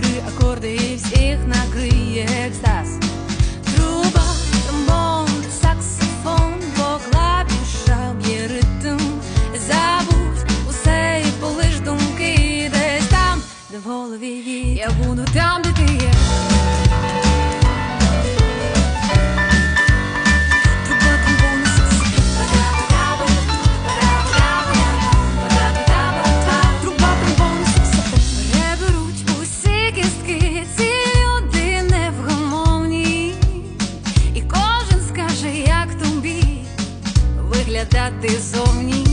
три акорди і всіх накриє екстаз Труба, тромбон, саксофон, по клавішам є ритм Забудь усе і полиш думки десь там, де в голові є. Я буду там, виглядати зовні.